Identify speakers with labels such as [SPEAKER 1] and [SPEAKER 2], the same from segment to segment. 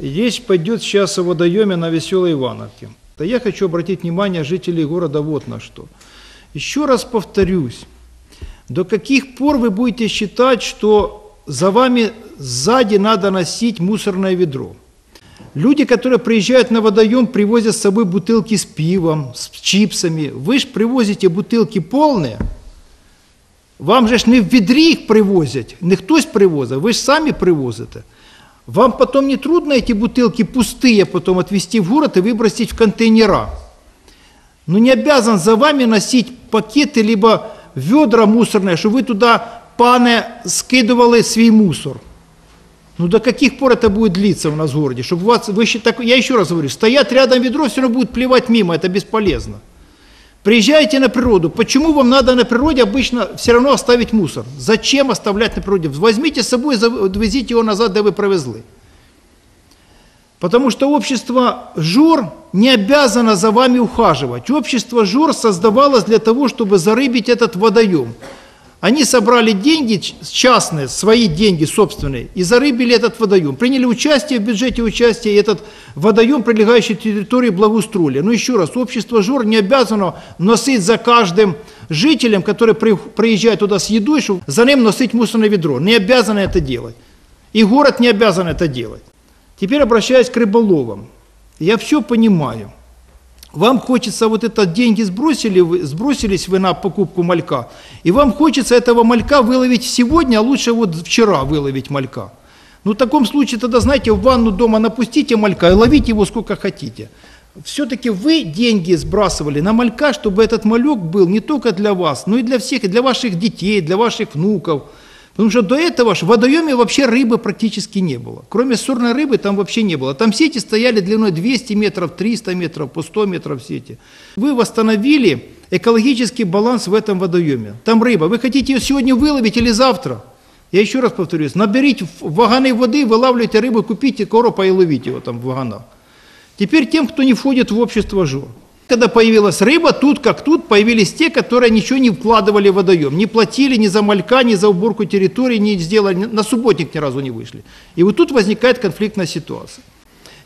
[SPEAKER 1] речь пойдет сейчас о водоеме на Веселой Ивановке. Да я хочу обратить внимание жителей города вот на что. Еще раз повторюсь, до каких пор вы будете считать, что за вами сзади надо носить мусорное ведро? Люди, которые приезжают на водоем, привозят с собой бутылки с пивом, с чипсами. Вы же привозите бутылки полные. Вам же ж не в відрі їх привозять, не хтось привозить, ви ж самі привозите. Вам потом не трудно эти бутылки пустые потом отвезти в город и выбросить в контейнера. Ну не обязан за вами носить пакеты, либо ведра мусорные, чтобы вы туда, пане, скидывали свой мусор. Ну до каких пор это будет длиться у нас в городе? Чтобы вас, вы, так, я еще раз говорю, стоят рядом ведро, все равно будут плевать мимо, это бесполезно. Приезжаете на природу, почему вам надо на природе обычно все равно оставить мусор? Зачем оставлять на природе? Возьмите с собой, отвезите его назад, где вы провезли. Потому что общество ЖОР не обязано за вами ухаживать. Общество ЖОР создавалось для того, чтобы зарыбить этот водоем. Они собрали деньги частные, свои деньги собственные, и зарыбили этот водоем. Приняли участие в бюджете участия, и этот водоем, прилегающий к территории, благоустроили. Но еще раз, общество ЖОР не обязано носить за каждым жителем, который при- приезжает туда с едой, чтобы за ним носить мусорное ведро. Не обязаны это делать. И город не обязан это делать. Теперь обращаюсь к рыболовам. Я все понимаю. Вам хочется вот это деньги сбросили, сбросились вы на покупку малька, и вам хочется этого малька выловить сегодня, а лучше вот вчера выловить малька. Ну в таком случае тогда, знаете, в ванну дома напустите малька и ловите его сколько хотите. Все-таки вы деньги сбрасывали на малька, чтобы этот малек был не только для вас, но и для всех, и для ваших детей, для ваших внуков. Потому что до этого в водоеме вообще рыбы практически не было. Кроме сорной рыбы там вообще не было. Там сети стояли длиной 200 метров, 300 метров, по 100 метров сети. Вы восстановили экологический баланс в этом водоеме. Там рыба. Вы хотите ее сегодня выловить или завтра? Я еще раз повторюсь. Наберите ваганы воды, вылавливайте рыбу, купите коропа и ловите его там в ваганах. Теперь тем, кто не входит в общество ЖОР. Когда появилась рыба, тут как тут появились те, которые ничего не вкладывали в водоем. Не платили ни за малька, ни за уборку территории, не сделали, на субботник ни разу не вышли. И вот тут возникает конфликтная ситуация.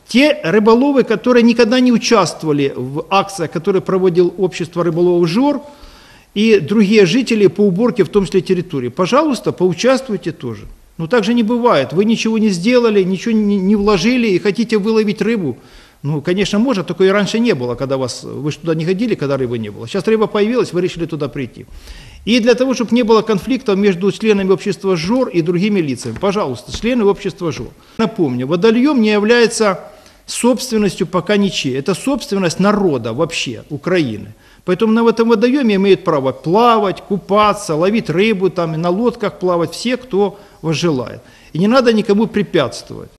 [SPEAKER 1] Те рыболовы, которые никогда не участвовали в акциях, которые проводил общество рыболовов ЖОР, и другие жители по уборке, в том числе территории, пожалуйста, поучаствуйте тоже. Но так же не бывает. Вы ничего не сделали, ничего не, не вложили и хотите выловить рыбу. Ну, конечно, можно, только и раньше не было, когда вас, вы туда не ходили, когда рыбы не было. Сейчас рыба появилась, вы решили туда прийти. И для того, чтобы не было конфликтов между членами общества ЖОР и другими лицами, пожалуйста, члены общества ЖОР. Напомню, водоем не является собственностью пока ничьей. Это собственность народа вообще, Украины. Поэтому на этом водоеме имеют право плавать, купаться, ловить рыбу, там, и на лодках плавать все, кто желает. И не надо никому препятствовать.